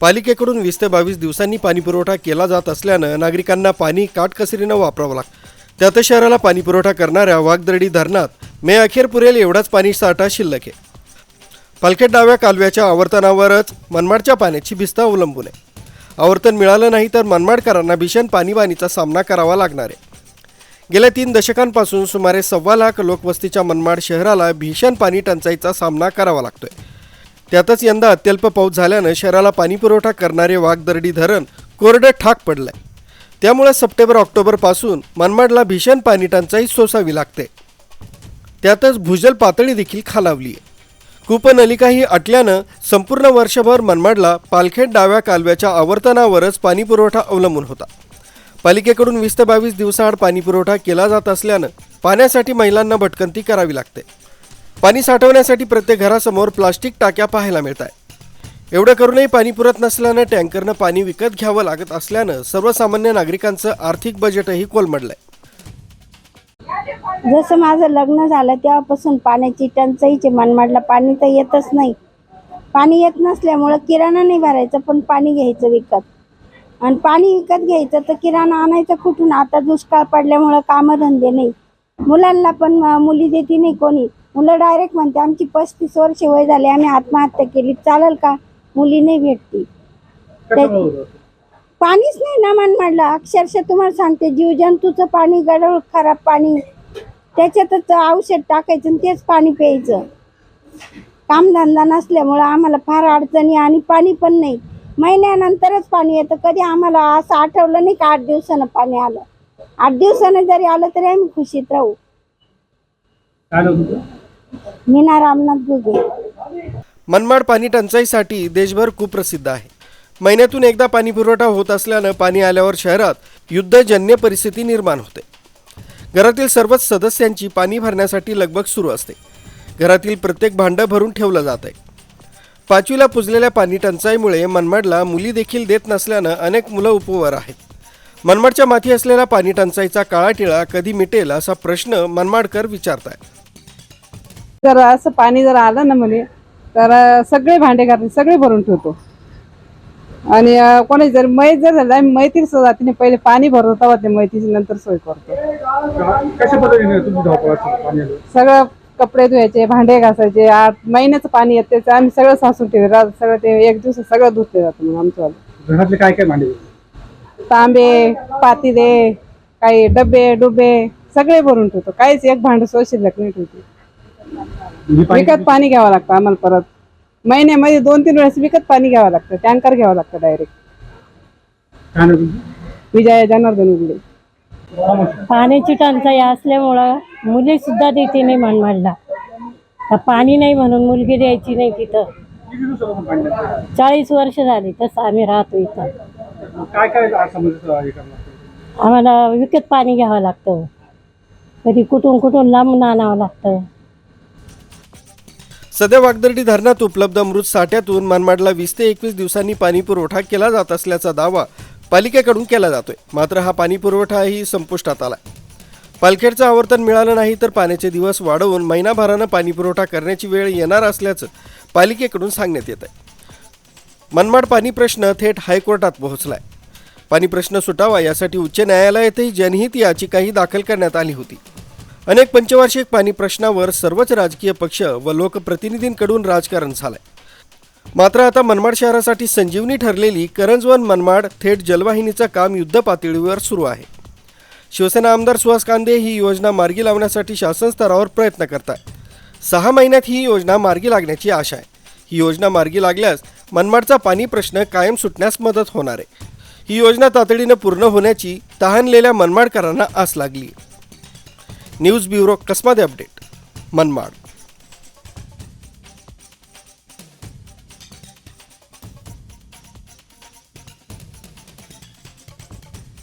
पालिकेकडून वीस ते बावीस दिवसांनी पाणीपुरवठा केला जात असल्यानं नागरिकांना पाणी काटकसरीनं वापरावं लागतं. त्यातच शहराला पाणीपुरवठा करणाऱ्या वाघदरडी धरणात मे अखेर पुरेल एवढाच पाणी साठा शिल्लक आहे. पालखेड डाव्या कालव्याच्या आवर्तनावरच मनमाडच्या पाण्याची भिस्त अवलंबून आहे. आवर्तन मिळालं नाही तर मनमाडकरांना भीषण पाणीबाणीचा सामना करावा लागणार आहे. गेल्या तीन दशकांपासून सुमारे सव्वा लाख लोकवस्तीच्या मनमाड शहराला भीषण पाणी टंचाईचा सामना करावा लागतोय. त्यातच यंदा अत्यल्प पाऊस झाल्यानं शहराला पाणीपुरवठा करणारे वाघदर्डी धरण कोरडं ठाक पडलंय. त्यामुळे सप्टेंबर ऑक्टोबरपासून मनमाडला भीषण पाणी टंचाई सोसावी लागते. त्यातच भूजल पातळी देखील खालावली आहे कूपनलिकाही अटल्यानं संपूर्ण वर्षभर मनमाडला पालखेड डाव्या कालव्याच्या आवर्तनावरच पाणीपुरवठा अवलंबून होता. पालिकेकडून वीस ते बावीस दिवसाआड पाणीपुरवठा केला जात असल्यानं पाण्यासाठी महिलांना भटकंती करावी लागते. पाणी साठवण्यासाठी प्रत्येक घरासमोर प्लास्टिक टाक्या पाहायला मिळत आहे एवढं करूनही पाणी पुरत नसल्यानं टँकरनं पाणी विकत घ्यावं लागत असल्यानं सर्वसामान्य नागरिकांचं आर्थिक बजेटही कोलमडलंय. जसं माझं लग्न झालं तेव्हापासून पाण्याची टंचाईचे मनमाडला पाणी तर येतच नाही. पाणी येत नसल्यामुळं किराणा नाही भरायचं पण पाणी घ्यायचं विकत. आणि पाणी विकत घ्यायचं तर किराणा आणायचं कुठून? आता दुष्काळ पडल्यामुळं कामधंदे नाही. मुलांना पण मुली देते नाही कोणी. मुलं डायरेक्ट म्हणते आमची पस्तीस वर्ष वय झाले आम्ही आत्महत्या केली चालेल का? मुली नाही भेटती. पाणीच नाही ना मनमाडला. अक्षरशः तुम्हाला सांगते जीवजंतूचं पाणी गडूळ खराब पाणी. त्याच्यातच औषध टाकायचं आणि तेच पाणी प्यायचं. कामधंदा नसल्यामुळं आम्हाला फार अडचणी आणि पाणी पण नाही. महिन्यानंतरच पाणी येतं. कधी आम्हाला असं आठवलं नाही का आठ दिवसानं पाणी आलं? आठ दिवसानं जरी आलं तरी आम्ही खुशीत राहू. मीना रामनाथ गुगे मनमाड पाणी टंचाईसाठी देशभर कुप्रसिद्ध आहे. महिन्यातून एकदा पाणी पुरवठा होत असल्यानं पाणी आल्यावर शहरात युद्धजन्य परिस्थिती निर्माण होते. घरातील सर्वच सदस्यांची पाणी भरण्यासाठी लगबग सुरू असते. घरातील प्रत्येक भांडं भरून ठेवलं जात आहे. पाचवीला पुजलेल्या पाणी टंचाईमुळे मनमाडला मुली देखील देत नसल्यानं अनेक मुलं उपवर आहेत. मनमाडच्या माथी असलेला पाणी टंचाईचा काळा टिळा कधी मिटेल असा प्रश्न मनमाडकर विचारत आहेत जर असं पाणी जर आलं ना म्हणे तर सगळे भांडे घातले सगळे भरून ठेवतो. आणि कोणी जर मै जर झालं मैत्री जातीने पहिले पाणी भरतो तेव्हा ते मैतीची नंतर सोय करतो? सगळं कपडे धुवायचे भांडे घासायचे आठ महिन्याचं पाणी येते आम्ही सगळं सासून ठेवले सगळं ते एक दिवस सगळं धुतले जातं मग आमचं घरातले काय काय भांडे? तांबे पातीले काही डबे डुबे सगळे भरून ठेवतो. काहीच एक भांड सो शिल्लक नाही ठेवते. विकत पाणी घ्यावं लागतं आम्हाला परत. महिन्यामध्ये दोन तीन वेळेस विकत पाणी घ्यावं लागतं. टँकर घ्यावं लागतं डायरेक्ट? विजया जनार्दन उगले पाण्याची टंचाई असल्यामुळं मुली सुद्धा देते नाही मनमाडला. तर पाणी नाही म्हणून मुलगी द्यायची नाही तिथं? चाळीस वर्ष झाली तसं आम्ही राहतो इथं. काय काय समस्या करणार? आम्हाला विकत पाणी घ्यावं लागतं. कधी कुठून कुठून लांबून आणावं लागतं. सध्या वागदर्डी धरणात उपलब्ध मृत साठ्यातून मनमाडला वीस ते एकवीस दिवसांनी पाणी पुरवठा केला जात असल्याचा दावा पालिकेकडून केला जातोय. मात्र हा पाणी पुरवठाही संपुष्टात आला पालखेडचं आवर्तन मिळालं नाही तर पाण्याचे दिवस वाढवून महिनाभरानं पाणी पुरवठा करण्याची वेळ येणार असल्याचं पालिकेकडून सांगण्यात येत आहे. मनमाड पाणी प्रश्न थेट हायकोर्टात पोहोचलाय. पाणी प्रश्न सुटावा यासाठी उच्च न्यायालयातही जनहित याचिकाही दाखल करण्यात आली होती. अनेक पंचवार्षिक पाणी प्रश्नावर सर्वच राजकीय पक्ष व लोकप्रतिनिधींकडून राजकारण झालंय. मात्र आता मनमाड शहरासाठी संजीवनी ठरलेली करंजवन मनमाड थेट जलवाहिनीचं काम युद्ध पातळीवर सुरू आहे. शिवसेना आमदार सुहास कांदे ही योजना मार्गी लावण्यासाठी शासन स्तरावर प्रयत्न करत आहेत सहा महिन्यात ही योजना मार्गी लागण्याची आशा आहे. ही योजना मार्गी लागल्यास मनमाडचा पाणी प्रश्न कायम सुटण्यास मदत होणार आहे. ही योजना तातडीनं पूर्ण होण्याची तहानलेल्या मनमाडकरांना आस लागली news bureau Kasmade update Manmad.